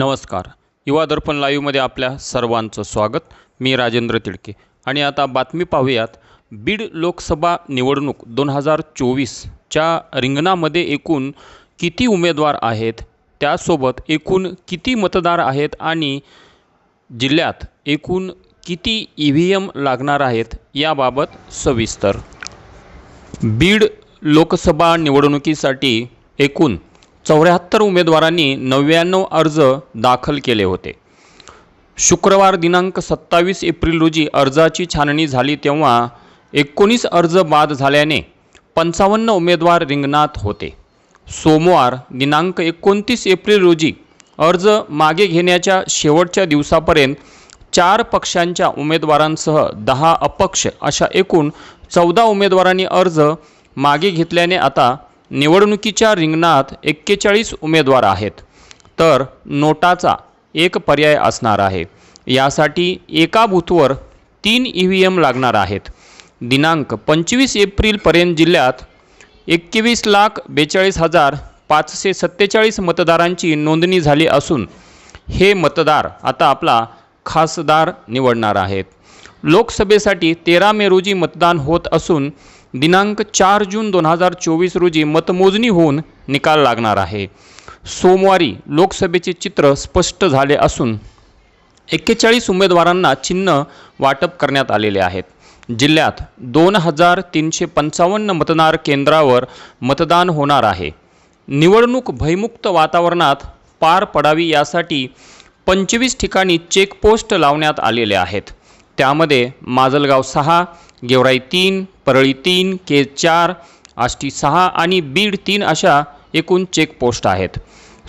नमस्कार. युवा दर्पण लाईव्हमध्ये आपल्या सर्वांचं स्वागत. मी राजेंद्र तिडके. आणि आता बातमी पाहूयात. बीड लोकसभा निवडणूक दोन हजार चोवीसच्या रिंगणामध्ये एकूण किती उमेदवार आहेत? त्यासोबत एकूण किती मतदार आहेत? आणि जिल्ह्यात एकूण किती ई व्ही एम लागणार आहेत? याबाबत सविस्तर. बीड लोकसभा निवडणुकीसाठी एकूण चौऱ्याहत्तर उमेदवारांनी नव्याण्णव अर्ज दाखल केले होते. शुक्रवार दिनांक सत्तावीस एप्रिल रोजी अर्जाची छाननी झाली तेव्हा एकोणीस अर्ज बाद झाल्याने पंचावन्न उमेदवार रिंगणात होते. सोमवार दिनांक एकोणतीस एप्रिल रोजी अर्ज मागे घेण्याच्या शेवटच्या दिवसापर्यंत चार पक्षांच्या उमेदवारांसह दहा अपक्ष अशा एकूण चौदा उमेदवारांनी अर्ज मागे घेतल्याने आता निवडणुकीच्या रिंगणात एक्केचाळीस उमेदवार आहेत. तर नोटाचा एक पर्याय असणार आहे. यासाठी एका बूथवर तीन ई व्ही एम लागणार आहेत. दिनांक पंचवीस एप्रिलपर्यंत जिल्ह्यात एकवीस लाख बेचाळीस हजार पाचशे सत्तेचाळीस मतदारांची नोंदणी झाली असून हे मतदार आता आपला खासदार निवडणार आहेत. लोकसभेसाठी तेरा मे रोजी मतदान होत असून दिनांक चार जून दोन हजार चोवीस रोजी मतमोजणी होऊन निकाल लागणार आहे. सोमवारी लोकसभेचे चित्र स्पष्ट झाले असून एक्केचाळीस उमेदवारांना चिन्ह वाटप करण्यात आलेले आहेत. जिल्ह्यात दोन हजार तीनशे पंचावन्न मतदार केंद्रावर मतदान होणार आहे. निवडणूक भयमुक्त वातावरणात पार पडावी यासाठी पंचवीस ठिकाणी चेकपोस्ट लावण्यात आलेले आहेत. त्यामध्ये माजलगाव सहा गेवराई तीन परळी तीन के चार आष्टी सहा आणि बीड तीन अशा एकूण चेकपोस्ट आहेत.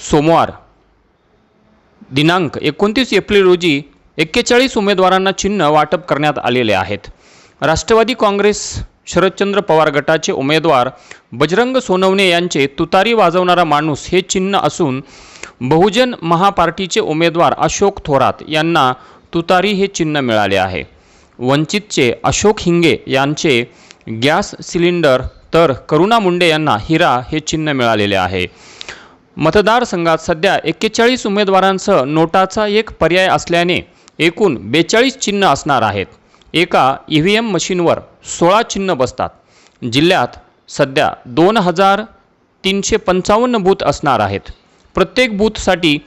सोमवार दिनांक एकोणतीस एप्रिल रोजी एक्केचाळीस उमेदवारांना चिन्ह वाटप करण्यात आलेले आहेत. राष्ट्रवादी काँग्रेस शरदचंद्र पवार गटाचे उमेदवार बजरंग सोनवणे यांचे तुतारी वाजवणारा माणूस हे चिन्ह असून बहुजन महापार्टीचे उमेदवार अशोक थोरात यांना तुतारी हे चिन्ह मिळाले आहे. वंचितचे अशोक हिंगे यांचे गॅस सिलेंडर तर करुणा मुंडे यांना हिरा हे चिन्ह मिळालेले आहे. मतदारसंघात सध्या एक्केचाळीस उमेदवारांसह नोटाचा एक पर्याय असल्याने एकूण बेचाळीस चिन्ह असणार आहेत. एका ई व्ही एम मशीनवर सोळा चिन्ह बसतात. जिल्ह्यात सध्या दोन हजार तीनशे पंचावन्न बूथ असणार आहेत. प्रत्येक बूथसाठी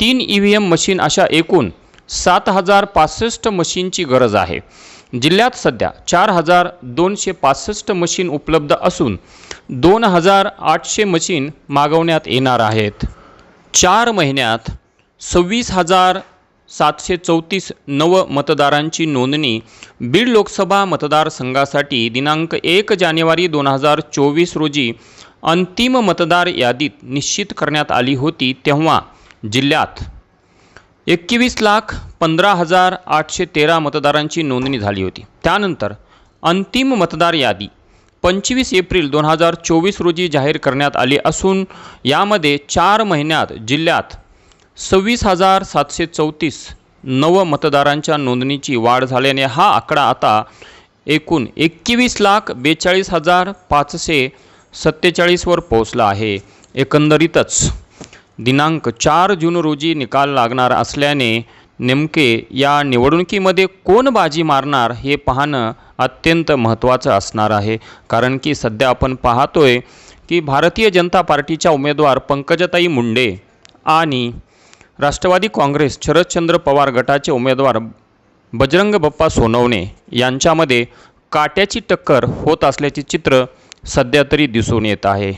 तीन ई व्ही एम मशीन अशा एकूण सात हजार पासष्ट मशीनची गरज आहे. जिल्ह्यात सध्या चार हजार दोनशे पासष्ट मशीन उपलब्ध असून दोन हजार आठशे मशीन मागवण्यात येणार आहेत. चार महिन्यात सव्वीस हजार सातशे चौतीस नव मतदारांची नोंदणी बीड लोकसभा मतदारसंघासाठी दिनांक एक जानेवारी दोन हजार चोवीस रोजी अंतिम मतदार यादीत निश्चित करण्यात आली होती तेव्हा जिल्ह्यात एकवीस लाख पंधरा हजार आठशे तेरा मतदारांची नोंदणी झाली होती. त्यानंतर अंतिम मतदार यादी पंचवीस एप्रिल दोन हजार चोवीस रोजी जाहीर करण्यात आली असून यामध्ये चार महिन्यात जिल्ह्यात सव्वीस हजार सातशे चौतीस नव मतदारांच्या नोंदणीची वाढ झाल्याने हा आकडा आता एकूण एकवीस लाख बेचाळीस हजार पाचशे सत्तेचाळीसवर पोहोचला आहे. एकंदरीतच दिनांक चार जून रोजी निकाल लागणार असल्याने नेमके या निवडणुकीमध्ये कोण बाजी मारणार हे पाहणं अत्यंत महत्त्वाचं असणार आहे. कारण की सध्या आपण पाहतोय की भारतीय जनता पार्टीच्या उमेदवार पंकजताई मुंडे आणि राष्ट्रवादी काँग्रेस शरदचंद्र पवार गटाचे उमेदवार बजरंग बप्पा सोनवणे यांच्यामध्ये काट्याची टक्कर होत असल्याचे चित्र सध्या तरी दिसून येत आहे.